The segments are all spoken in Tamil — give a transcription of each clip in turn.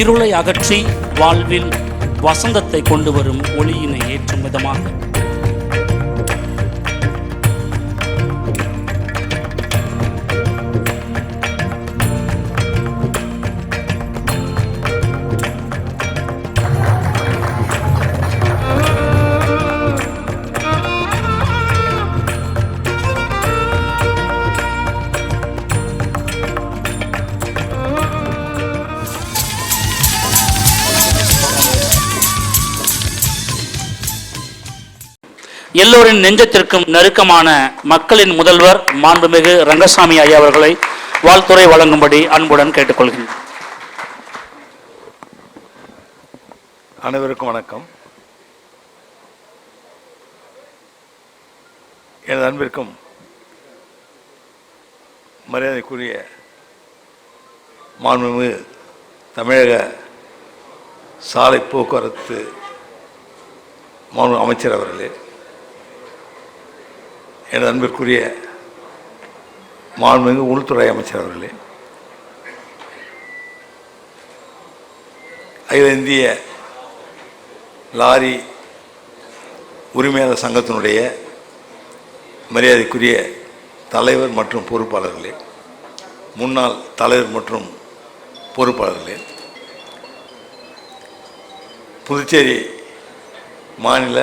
இருளை அகற்றி வாழ்வில் வசந்தத்தை கொண்டு வரும் ஒளியினை ஏற்றும் விதமாக. எல்லோரின் நெஞ்சத்திற்கும் நெருக்கமான மக்களின் முதல்வர் மாண்புமிகு ரங்கசாமி ஐயா அவர்களை வாழ்த்துறை வழங்கும்படி அன்புடன் கேட்டுக்கொள்கிறேன். அனைவருக்கும் வணக்கம். எனது அன்பிற்கும் மரியாதைக்குரிய மாண்புமிகு தமிழக சாலை போக்குவரத்து மாநில அமைச்சர் அவர்களே எனது அன்பிற்குரிய மாண்புமிகு உள்துறை அமைச்சர் அவர்களே அகில இந்திய லாரி உரிமையாளர் சங்கத்தினுடைய மரியாதைக்குரிய தலைவர் மற்றும் பொறுப்பாளர்களே முன்னாள் தலைவர் மற்றும் பொறுப்பாளர்களே புதுச்சேரி மாநில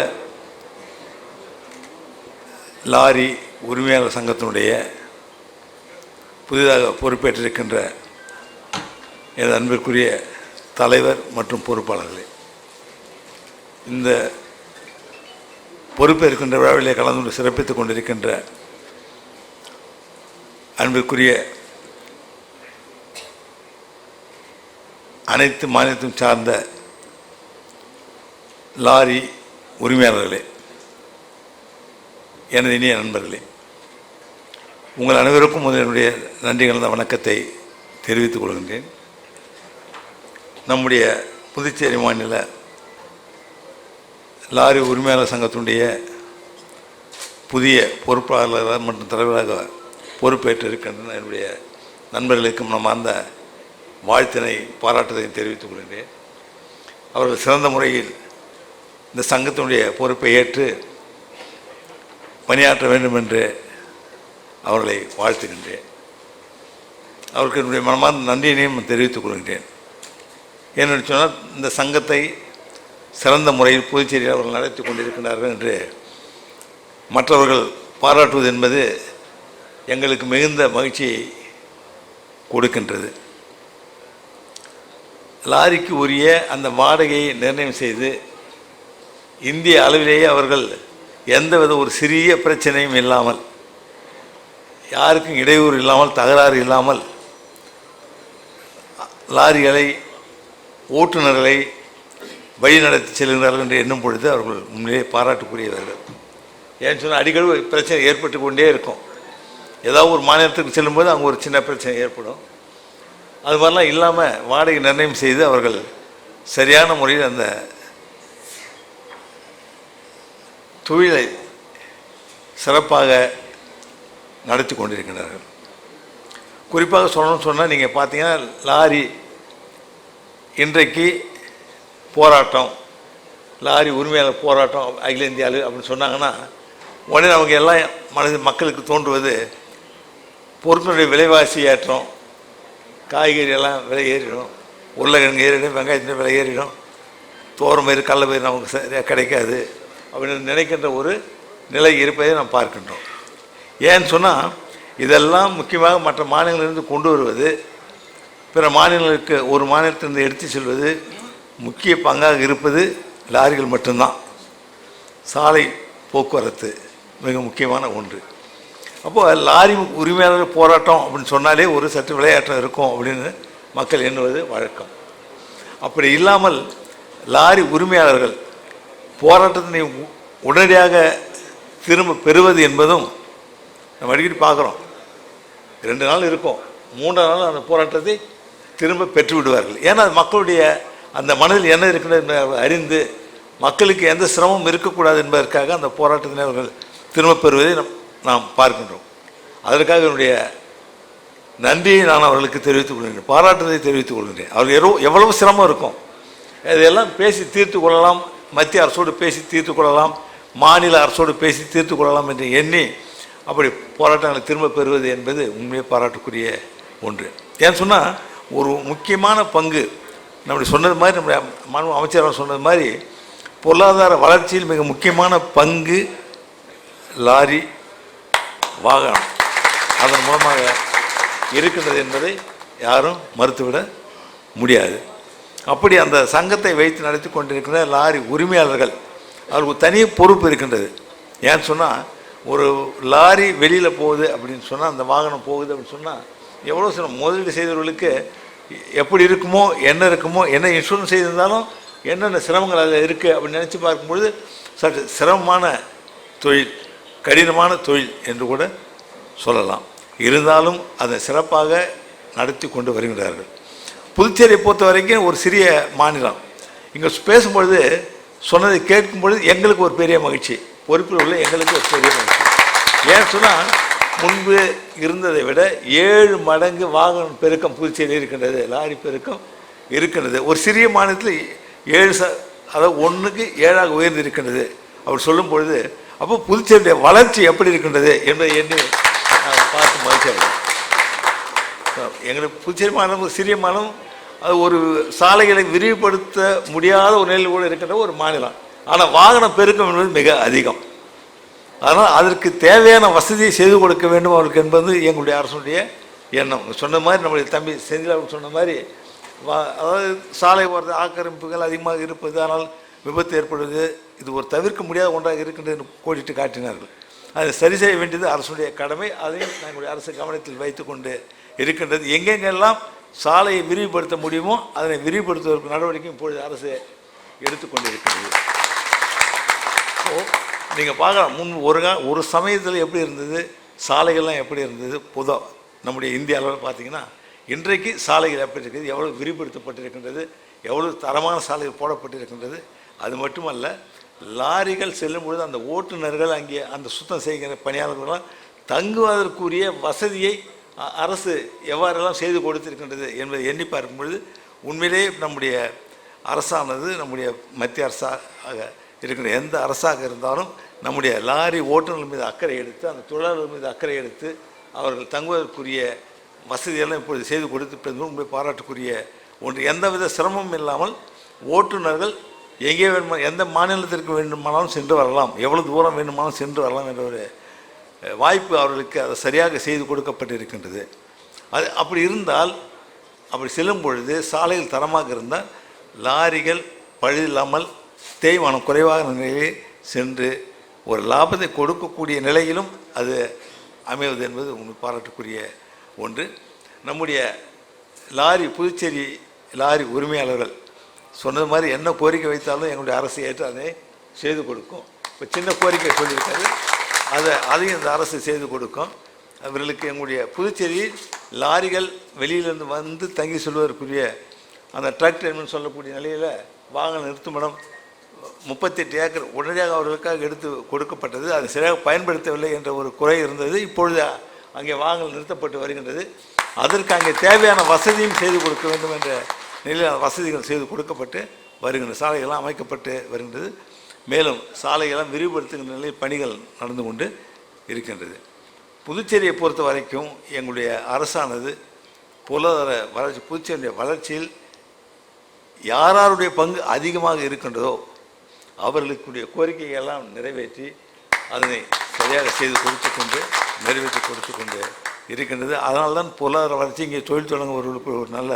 லாரி உரிமையாளர் சங்கத்தினுடைய புதிதாக பொறுப்பேற்றிருக்கின்ற எனது அன்பிற்குரிய தலைவர் மற்றும் பொறுப்பாளர்களே இந்த பொறுப்பேற்கின்ற விழாவிலே கலந்து கொண்டு சிறப்பித்துக் கொண்டிருக்கின்ற அன்பிற்குரிய அனைத்து மாநிலத்தையும் சார்ந்த லாரி உரிமையாளர்களே எனது இனிய நண்பர்களே உங்கள் அனைவருக்கும் முதல் என்னுடைய நன்றி கலந்த வணக்கத்தை தெரிவித்துக் கொள்கின்றேன். நம்முடைய புதுச்சேரி மாநில லாரி உரிமையாளர் சங்கத்தினுடைய புதிய பொறுப்பாளர் மற்றும் தலைவராக பொறுப்பேற்று இருக்கின்ற என்னுடைய நண்பர்களுக்கும் நம்ம அந்த வாழ்த்தினை பாராட்டுதலையும் தெரிவித்துக் கொள்கிறேன் அவர்கள் சிறந்த முறையில் இந்த சங்கத்தினுடைய பொறுப்பை ஏற்று பணியாற்ற வேண்டும் என்று அவர்களை வாழ்த்துகின்றேன். அவருக்கு என்னுடைய மனமார்ந்த நன்றியினையும் தெரிவித்துக் கொள்கின்றேன். ஏனென்று சொன்னால் இந்த சங்கத்தை சிறந்த முறையில் புதுச்சேரியில் அவர்கள் நடத்தி கொண்டிருக்கிறார்கள் என்று மற்றவர்கள் பாராட்டுவது என்பது எங்களுக்கு மிகுந்த மகிழ்ச்சியை கொடுக்கின்றது. லாரிக்கு உரிய அந்த வாடகையை நிர்ணயம் செய்து இந்திய அளவிலேயே அவர்கள் எந்தவித ஒரு சிறிய பிரச்சனையும் இல்லாமல் யாருக்கும் இடையூறு இல்லாமல் தகராறு இல்லாமல் லாரிகளை ஓட்டுநர்களை வழி நடத்தி செல்கிறார்கள் என்று எண்ணும் பொழுது அவர்கள் உண்மையிலே பாராட்டுக்குரியவர்கள். ஏன்னு சொன்னால் அடிக்கடி பிரச்சனை ஏற்பட்டு கொண்டே இருக்கும். ஏதாவது ஒரு மாநிலத்துக்கு செல்லும்போது அங்கே ஒரு சின்ன பிரச்சனை ஏற்படும். அது மாதிரிலாம் இல்லாமல் வாடகை நிர்ணயம் செய்து அவர்கள் சரியான முறையில் அந்த தொழிலை சிறப்பாக நடத்தி கொண்டிருக்கின்றார்கள் குறிப்பாக சொல்லணும்னு சொன்னால் நீங்கள் பார்த்தீங்கன்னா லாரி இன்றைக்கு போராட்டம் லாரி உரிமையாளர் போராட்டம் அகில இந்திய அளவு அப்படின்னு சொன்னாங்கன்னா உடனே அவங்க எல்லாம் மனது மக்களுக்கு தோன்றுவது பொருட்களுடைய விலைவாசி ஏற்றம் காய்கறி எல்லாம் விலை ஏறிடும் உருளைக்கிழங்கு ஏறிடும் வெங்காயத்தின் விலை ஏறிடும் தோரம் பயிர் கடல பயிர் நமக்கு சரியாக கிடைக்காது. அப்படின்னு நினைக்கின்ற ஒரு நிலை இருப்பதை நாம் பார்க்கின்றோம். ஏன்னு சொன்னால் இதெல்லாம் முக்கியமாக மற்ற மாநிலங்களிலிருந்து கொண்டு வருவது பிற மாநிலங்களுக்கு ஒரு மாநிலத்திலிருந்து எடுத்து செல்வது முக்கிய பங்காக இருப்பது லாரிகள் மட்டும்தான். சாலை போக்குவரத்து மிக முக்கியமான ஒன்று. அப்போது லாரி உரிமையாளர் போராட்டம் அப்படின்னு சொன்னாலே ஒரு சற்று விளையாட்டம் இருக்கும் அப்படின்னு மக்கள் எண்ணுவது வழக்கம். அப்படி இல்லாமல் லாரி உரிமையாளர்கள் போராட்டத்தினை உ- உடனடியாக திரும்ப பெறுவது என்பதும் நம்ம அடிக்கடி பார்க்குறோம். ரெண்டு நாள் இருக்கும். மூன்றாம் நாள் அந்த போராட்டத்தை திரும்ப பெற்று விடுவார்கள். ஏன்னா மக்களுடைய அந்த மனதில் என்ன இருக்கிறது அறிந்து மக்களுக்கு எந்த சிரமமும் இருக்கக்கூடாது என்பதற்காக அந்த போராட்டத்தினை அவர்கள் திரும்ப பெறுவதை நம் நாம் பார்க்கின்றோம். அதற்காக என்னுடைய நன்றியை நான் அவர்களுக்கு தெரிவித்துக் கொள்கின்றேன். பாராட்டுதலை தெரிவித்துக் கொள்கின்றேன். அவர்கள் எவ்வளவு சிரமம் இருக்கும். இதையெல்லாம் பேசி தீர்த்து கொள்ளலாம். மத்திய அரசோடு பேசி தீர்த்து கொள்ளலாம் மாநில அரசோடு பேசி தீர்த்து கொள்ளலாம் என்று எண்ணி அப்படி போராட்டங்களை திரும்ப பெறுவது என்பது உண்மையை பாராட்டுக்குரிய ஒன்று. ஏன்னு சொன்னால் ஒரு முக்கியமான பங்கு நம்முடைய சொன்னது மாதிரி நம்முடைய மாண்பு அமைச்சர் சொன்னது மாதிரி பொருளாதார வளர்ச்சியில் மிக முக்கியமான பங்கு லாரி வாகனம். அதன் மூலமாக இருக்கின்றது என்பதை யாரும் மறுத்துவிட முடியாது. அப்படி அந்த சங்கத்தை வைத்து நடத்தி கொண்டிருக்கிற லாரி உரிமையாளர்கள் அவருக்கு தனி பொறுப்பு இருக்கின்றது. ஏன்னு சொன்னால் ஒரு லாரி வெளியில் போகுது அப்படின்னு சொன்னால் அந்த வாகனம் போகுது அப்படின்னு சொன்னால் எவ்வளோ சில முதலீடு செய்தவர்களுக்கு எப்படி இருக்குமோ என்ன இருக்குமோ என்ன இன்சூரன்ஸ் செய்திருந்தாலும் என்னென்ன சிரமங்கள் அதில் இருக்குது அப்படின்னு நினச்சி பார்க்கும்பொழுது சற்று சிரமமான தொழில் கடினமான தொழில் என்று கூட சொல்லலாம். இருந்தாலும் அதை சிறப்பாக நடத்தி கொண்டு வருகிறார்கள் புதுச்சேரியை பொறுத்த வரைக்கும் ஒரு சிறிய மாநிலம். இங்கே பேசும்பொழுது சொன்னதை கேட்கும் பொழுது எங்களுக்கு ஒரு பெரிய மகிழ்ச்சி. பொறுப்பில் உள்ள எங்களுக்கு ஒரு பெரிய மகிழ்ச்சி. ஏன் சொன்னால் முன்பு இருந்ததை விட ஏழு மடங்கு வாகன பெருக்கம் புதுச்சேரி இருக்கின்றது லாரி பெருக்கம் இருக்கின்றது. ஒரு சிறிய மாநிலத்தில் ஏழு ச அதாவது ஒன்றுக்கு ஏழாக உயர்ந்து இருக்கின்றது அவர் சொல்லும் பொழுது அப்போ புதுச்சேரியுடைய வளர்ச்சி எப்படி இருக்கின்றது என்பதை எண்ணி நான் பார்த்து மகிழ்ச்சி எங்களுக்கு புதிய மாநிலம் ஒரு சிறிய மாநிலம் அது ஒரு சாலைகளை விரிவுபடுத்த முடியாத ஒரு நிலையில் கூட இருக்கின்ற ஒரு மாநிலம். ஆனால் வாகன பெருக்கம் என்பது மிக அதிகம். அதனால் அதற்கு தேவையான வசதியை செய்து கொடுக்க வேண்டும் அவர்களுக்கு என்பது எங்களுடைய அரசுடைய எண்ணம். சொன்ன மாதிரி நம்முடைய தம்பி செந்தில் அவர்கள் சொன்ன மாதிரி வா அதாவது சாலை ஓரத்து ஆக்கிரமிப்புகள் அதிகமாக இருப்பது ஆனால் விபத்து ஏற்படுவது இது ஒரு தவிர்க்க முடியாத ஒன்றாக இருக்கின்றது என்று கோடிட்டு காட்டினார்கள். அதை சரி செய்ய வேண்டியது அரசுடைய கடமை. அதையும் எங்களுடைய அரசு கவனத்தில் வைத்துக்கொண்டு இருக்கின்றது. எங்கெங்கெல்லாம் சாலையை விரிவுபடுத்த முடியுமோ அதனை விரிவுபடுத்துவதற்கு நடவடிக்கை இப்பொழுது அரசு எடுத்துக்கொண்டிருக்கிறது. ஸோ நீங்கள் பார்க்கலாம். முன் ஒரு ஒரு சமயத்தில் எப்படி இருந்தது? சாலைகள்லாம் எப்படி இருந்தது? புதோ நம்முடைய இந்திய அளவில் பார்த்தீங்கன்னா இன்றைக்கு சாலைகள் எப்படி இருக்குது? எவ்வளோ விரிவுபடுத்தப்பட்டிருக்கின்றது? எவ்வளோ தரமான சாலைகள் போடப்பட்டிருக்கின்றது? அது மட்டுமல்ல லாரிகள் செல்லும் பொழுது அந்த ஓட்டுநர்கள் அங்கே அந்த சுத்தம் செய்கிற பணியாளர்கள்லாம் தங்குவதற்குரிய வசதியை அரசு எவ்வாறெல்லாம் செய்து கொடுத்திருக்கின்றது என்பதை எண்ணி பார்க்கும் பொழுது உண்மையிலேயே நம்முடைய அரசானது நம்முடைய மத்திய அரசாக இருக்கின்ற எந்த அரசாக இருந்தாலும் நம்முடைய லாரி ஓட்டுநர்கள் மீது அக்கறை எடுத்து அந்த தொழிலாளர்கள் மீது அக்கறை எடுத்து அவர்கள் தங்குவதற்குரிய வசதியெல்லாம் இப்பொழுது செய்து கொடுத்து உண்மை பாராட்டுக்குரிய ஒன்று. எந்தவித சிரமமும் இல்லாமல் ஓட்டுநர்கள் எங்கே வேணுமா எந்த மாநிலத்திற்கு வேண்டுமானாலும் சென்று வரலாம். எவ்வளவு தூரம் வேண்டுமானாலும் சென்று வரலாம் என்ற ஒரு வாய்ப்பு அவர்களுக்கு அதை சரியாக செய்து கொடுக்கப்பட்டிருக்கின்றது. அது அப்படி இருந்தால் அப்படி செல்லும் பொழுது சாலையில் தரமாக இருந்தால் லாரிகள் பழுதில்லாமல் தேய்மானம் குறைவாக நிலையிலே சென்று ஒரு லாபத்தை கொடுக்கக்கூடிய நிலையிலும் அது அமைவது என்பது உங்களுக்கு பாராட்டுக்குரிய ஒன்று. நம்முடைய லாரி புதுச்சேரி லாரி உரிமையாளர்கள் சொன்னது மாதிரி என்ன கோரிக்கை வைத்தாலும் எங்களுடைய அரசு ஏற்று அதை செய்து கொடுக்கும். இப்போ சின்ன கோரிக்கை சொல்லியிருக்காரு. அதை அதையும் இந்த அரசு செய்து கொடுக்கும். அவர்களுக்கு எங்களுடைய புதுச்சேரியில் லாரிகள் வெளியிலிருந்து வந்து தங்கி செல்வதற்குரிய அந்த ட்ரக் என்று சொல்லக்கூடிய நிலையில் வாகன நிறுத்துமிடம் முப்பத்தெட்டு ஏக்கர் உடனடியாக அவர்களுக்காக எடுத்து கொடுக்கப்பட்டது. அதை சரியாக பயன்படுத்தவில்லை என்ற ஒரு குறை இருந்தது. இப்பொழுது அங்கே வாகனம் நிறுத்தப்பட்டு வருகின்றது. அதற்கு அங்கே தேவையான வசதியும் செய்து கொடுக்க வேண்டும் என்ற நிலையில் வசதிகள் செய்து கொடுக்கப்பட்டு வருகின்ற சாலைகள்லாம் அமைக்கப்பட்டு வருகின்றது. மேலும் சாலையெல்லாம் விரிவுபடுத்துகின்ற நிலையில் பணிகள் நடந்து கொண்டு இருக்கின்றது. புதுச்சேரியை பொறுத்த வரைக்கும் எங்களுடைய அரசானது பொருளாதார வளர்ச்சி புதுச்சேரியுடைய வளர்ச்சியில் யாராருடைய பங்கு அதிகமாக இருக்கின்றதோ அவர்களுக்குடைய கோரிக்கையை எல்லாம் நிறைவேற்றி அதனை சரியாக செய்து கொடுத்து கொண்டு நிறைவேற்றி கொடுத்து கொண்டு இருக்கின்றது. அதனால் தான் பொருளாதார வளர்ச்சி இங்கே தொழில் தொடங்குபவர்களுக்கு ஒரு நல்ல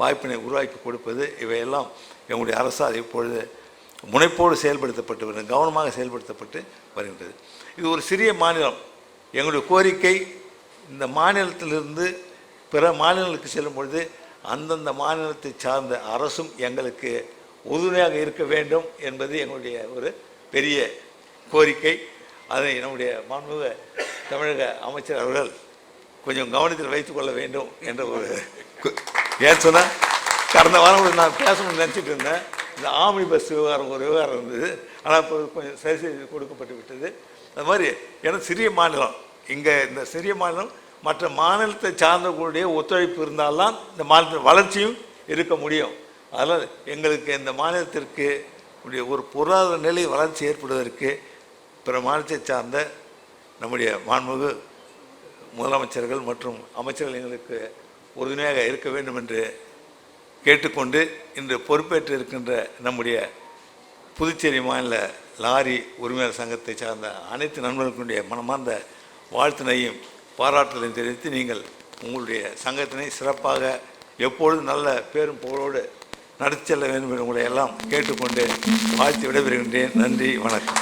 வாய்ப்பினை உருவாக்கி கொடுப்பது இவையெல்லாம் எங்களுடைய அரசால் இப்பொழுது முனைப்போடு செயல்படுத்தப்பட்டு வருகிறது கவனமாக செயல்படுத்தப்பட்டு வருகின்றது. இது ஒரு சிறிய மாநிலம். எங்களுடைய கோரிக்கை இந்த மாநிலத்திலிருந்து பிற மாநிலங்களுக்கு செல்லும் பொழுது அந்தந்த மாநிலத்தை சார்ந்த அரசும் எங்களுக்கு உறுதுணையாக இருக்க வேண்டும் என்பது எங்களுடைய ஒரு பெரிய கோரிக்கை. அதை நம்முடைய மாண்புமிகு தமிழக அமைச்சர் அவர்கள் கொஞ்சம் கவனத்தில் வைத்துக்கொள்ள வேண்டும் என்ற ஒரு ஏன் சொன்னால் கடந்த வாரம் நான் பேசணும்னு நினச்சிட்டு இருந்தேன். இந்த ஆம்னி பஸ் விவகாரம் ஒரு விவகாரம் இருந்தது. ஆனால் இப்போ கொஞ்சம் சரி செய்து கொடுக்கப்பட்டு விட்டது. அது மாதிரி ஏன்னா சிறிய மாநிலம். இங்கே இந்த சிறிய மாநிலம் மற்ற மாநிலத்தை சார்ந்தவர்களுடைய ஒத்துழைப்பு இருந்தால்தான் இந்த மாநிலத்தின் வளர்ச்சியும் இருக்க முடியும். அதனால் எங்களுக்கு இந்த மாநிலத்திற்கு உடைய ஒரு பொருளாதார நிலை வளர்ச்சி ஏற்படுவதற்கு பிற மாநிலத்தை சார்ந்த நம்முடைய மாண்புமிகு முதலமைச்சர்கள் மற்றும் அமைச்சர்கள் எங்களுக்கு உறுதுணையாக இருக்க வேண்டும் என்று கேட்டுக்கொண்டு இன்று பொறுப்பேற்று இருக்கின்ற நம்முடைய புதுச்சேரி மாநில லாரி உரிமையாளர் சங்கத்தை சார்ந்த அனைத்து நண்பர்களுடைய மனமார்ந்த வாழ்த்தினையும் பாராட்டுதலையும் தெரிவித்து நீங்கள் உங்களுடைய சங்கத்தினை சிறப்பாக எப்பொழுதும் நல்ல பேரும் புகழோடு நடத்தி செல்ல வேண்டும் என்று உங்களை எல்லாம் கேட்டுக்கொண்டு வாழ்த்து விடைபெறுகின்றேன். நன்றி வணக்கம்.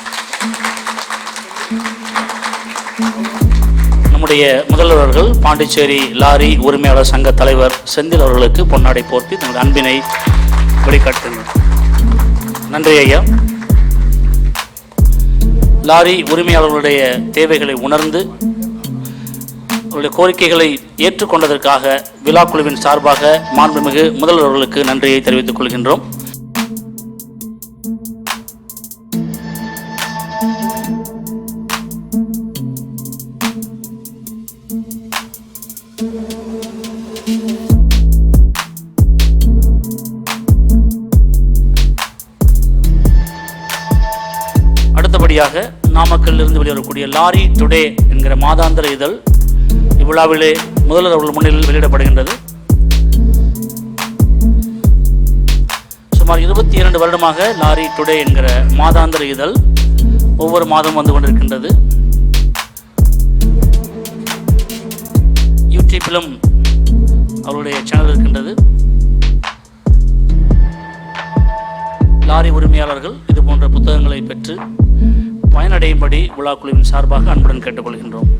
நம்முடைய முதல்வர்கள் பாண்டிச்சேரி லாரி உரிமையாளர் சங்க தலைவர் செந்தில் அவர்களுக்கு பொன்னாடை போர்த்தி தங்கள் அன்பினை வெளிக்காட்டுங்கள் நன்றி ஐயா. லாரி உரிமையாளர்களுடைய தேவைகளை உணர்ந்து அவருடைய கோரிக்கைகளை ஏற்றுக்கொண்டதற்காக விழா குழுவின் சார்பாக மாண்புமிகு முதல்வர்களுக்கு நன்றியை தெரிவித்துக் கொள்கின்றோம். வழியாக நாமக்கல்லிருந்து இருந்து வெளிவரக்கூடிய லாரி டுடே என்கிற மாதாந்திர இதழ் இவ்விழாவிலே முதல்வர் அவர்கள் முன்னிலையில் வெளியிடப்படுகின்றது. சுமார் இருபத்தி இரண்டு வருடமாக லாரி டுடே என்கிற மாதாந்திர இதழ் ஒவ்வொரு மாதம் வந்து கொண்டிருக்கின்றது. யூடியூப்பிலும் அவருடைய சேனல் இருக்கின்றது. லாரி உரிமையாளர்கள் இது போன்ற புத்தகங்களை பெற்று பயனடையும்படி விழாக்குழுவின் சார்பாக அன்புடன் கேட்டுக்கொள்கின்றோம்.